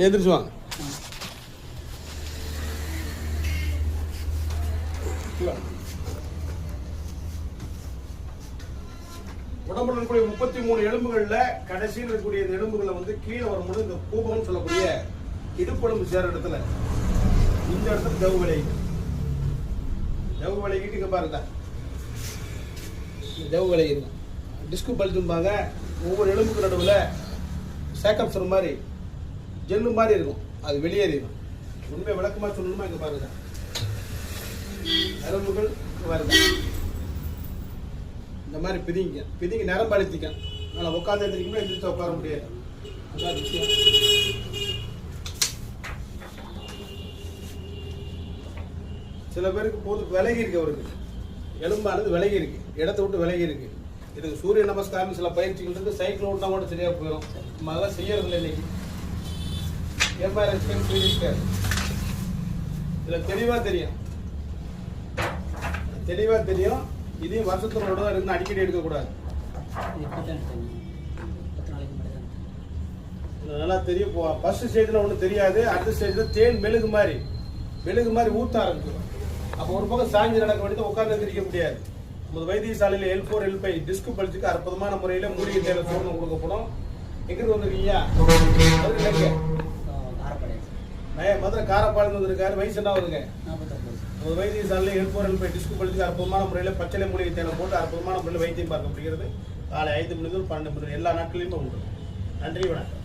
எந்திரிச்சு வாங்க. உடம்புல இருக்கக்கூடிய முப்பத்தி மூணு எலும்புகள்ல கடைசியில் இருக்கக்கூடிய இந்த எலும்புகளை வந்து கீழே வரும்போது இந்த கூபம்னு சொல்லக்கூடிய இடுப்பெலும்பு சேர இடத்துல. இந்த இடத்துல ஜவு விளையிட்டு ஜவு விளையிட்டு இங்க பாருங்க. ஜவு விளையிடுங்க டிஸ்கு பல்ஜும்பாங்க ஒவ்வொரு எலும்புக்கு நடுவில் சேக்கப்சர் மாதிரி ஜெல்லு மாதிரி இருக்கும். அது வெளியேறிடும் உண்மை விளக்கமா சொல்லணுமா இங்க பாருங்க. நரம்புகள் இங்க இந்த மாதிரி பிதிங்க பிதிங்க நரம்பு அழுத்திக்க அதனால் உட்காந்து எழுந்திரிக்கணும் எந்திரிச்சு உட்கார முடியாது. அதான் விஷயம். சில பேருக்கு போது விலகி இருக்கு அவருக்கு. எலும்பானது விலகி இருக்கு. இடத்த விட்டு விலகி இருக்கு. இதுக்கு சூரிய நமஸ்காரம் சில பயிற்சிகள் இருக்கு சைக்கிள் ஓட்டினா கூட சரியா போயிடும் நம்ம அதெல்லாம் செய்யறதில்லை இன்னைக்கு. எம்ஆர் எக்ஸ்பென்ஸ் சொல்லியிருக்காரு இதில் தெளிவாக தெரியும். தெளிவாக தெரியும். இதையும் வருஷத்தோட தான் இருந்து அடிக்கடி எடுக்கக்கூடாது. நல்லா தெரியும். ஃபர்ஸ்ட் ஸ்டேஜில் ஒன்றும் தெரியாது. அடுத்த ஸ்டேஜில் தேன் மெழுகு மாதிரி. மெழுகு மாதிரி ஊற்ற ஆரம்பிக்கும். அப்போ ஒரு பக்கம் சாஞ்சி நடக்க வேண்டியது உட்கார்ந்து எந்திரிக்க முடியாது. நமது வைத்தியசாலையில் L four L five disc பழிச்சுக்கு அற்புதமான முறையில் மூலிகை தேவை சோதனை கொடுக்கப்படும். எங்கிருந்து வந்திருக்கீங்க? மதுரை காரப்பாளையம் வந்திருக்காரு வயசு என்ன வருங்க நமது வைத்தியசாலையில் L four L five disc பழிச்சுக்கு அற்புதமான முறையில் பச்சளை மூலிகை தேவை போட்டு அற்புதமான முறையில் வைத்தியம் பார்க்கப்படுகிறது. காலை ஐந்து மணி முதல் பன்னெண்டு மணி எல்லா நாட்களிலுமே உண்டு. நன்றி வணக்கம்.